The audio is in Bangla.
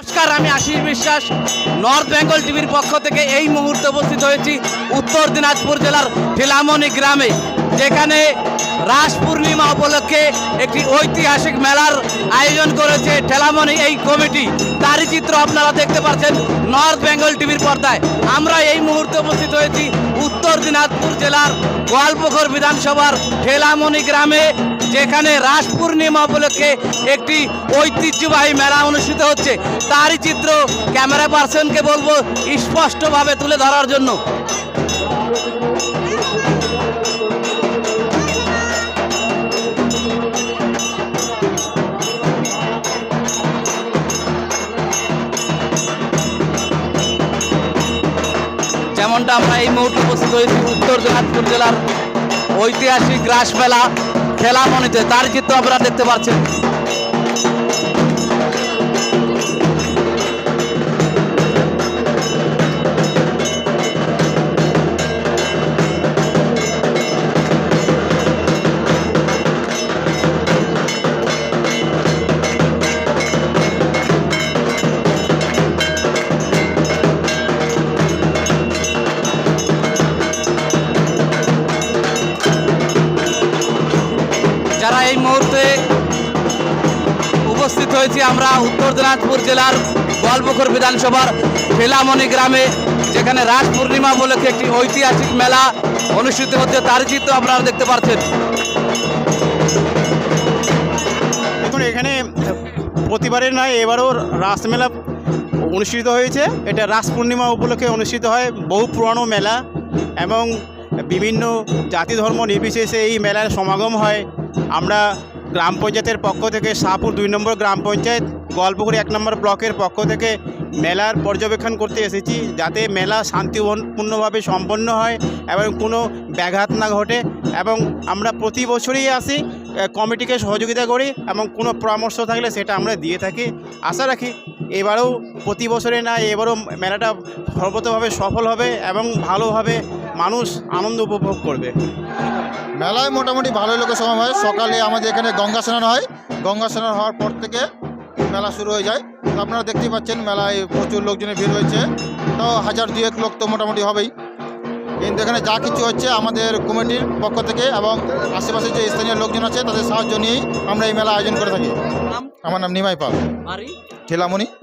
নমস্কার, আমি আশিস বিশ্বাস। নর্থ বেঙ্গল টিভির পক্ষ থেকে এই মুহূর্তে উপস্থিত হয়েছি উত্তর দিনাজপুর জেলার ঠেলামনি গ্রামে, যেখানে রাস পূর্ণিমা উপলক্ষে একটি ঐতিহাসিক মেলার আয়োজন করেছে ঠেলামনি এই কমিটি। তারই চিত্র আপনারা দেখতে পাচ্ছেন নর্থ বেঙ্গল টিভির পর্দায়। আমরা এই মুহূর্তে উপস্থিত হয়েছি উত্তর দিনাজপুর জেলার গোয়ালপুকুর বিধানসভার ঠেলামনি গ্রামে। যেখানে রাস পূর্ণিমা উপলক্ষে একটি ঐতিহ্যবাহী মেলা অনুষ্ঠিত হচ্ছে। তারই চিত্র ক্যামেরা পার্সনকে বলব স্পষ্টভাবে তুলে ধরার জন্য। যেমনটা আমরা এই মুহূর্তে উপস্থিত হয়েছি, উত্তর দিনাজপুর জেলার ঐতিহাসিক রাস মেলা খেলামণিতে তার কিন্তু আপনারা দেখতে পাচ্ছেন মুহূর্তে উপস্থিত হয়েছি আমরা উত্তর দিনাজপুর জেলার গোয়ালপুকুর বিধানসভার ফেলামণি গ্রামে, যেখানে রাস পূর্ণিমা উপলক্ষে একটি ঐতিহাসিক মেলা অনুষ্ঠিত হচ্ছে, তার চিত্র আপনারা দেখতে পাচ্ছেন। দেখুন, এখানে প্রতিবারের নয় এবারও রাসমেলা অনুষ্ঠিত হয়েছে। এটা রাস পূর্ণিমা উপলক্ষে অনুষ্ঠিত হয়, বহু পুরনো মেলা এবং বিভিন্ন জাতি ধর্ম নির্বিশেষে এই মেলার সমাগম হয়। আমরা গ্রাম পঞ্চায়েতের পক্ষ থেকে শাহপুর দুই নম্বর গ্রাম পঞ্চায়েত গল্পপুর এক নম্বর ব্লকের পক্ষ থেকে মেলার পর্যবেক্ষণ করতে এসেছি যাতে মেলা শান্তিপূর্ণভাবে সম্পন্ন হয় এবং কোনো ব্যাঘাত না ঘটে এবং আমরা প্রতি বছরই আসি কমিটিকে সহযোগিতা করি এবং কোনো পরামর্শ থাকলে সেটা আমরা দিয়ে থাকি। আশা রাখি এবারেও প্রতি বছরে না, এবারও মেলাটা সর্বতভাবে সফল হবে এবং ভালোভাবে মানুষ আনন্দ উপভোগ করবে। মেলায় মোটামুটি ভালোই লোকের সময় হয়। সকালে আমাদের এখানে গঙ্গা স্নান হয়। গঙ্গা স্নান হওয়ার পর থেকে মেলা শুরু হয়ে যায়। তো আপনারা দেখতেই পাচ্ছেন মেলায় প্রচুর লোকজনের ভিড় হয়েছে তো হাজার দুয়েক লোক তো মোটামুটি হবেই। কিন্তু এখানে যা কিছু হচ্ছে আমাদের কমিটির পক্ষ থেকে এবং আশেপাশে যে স্থানীয় লোকজন আছে তাদের সাহায্য নিয়েই আমরা এই মেলা আয়োজন করে থাকি। আমার নাম নিমাই পাল। ঠেলামণি।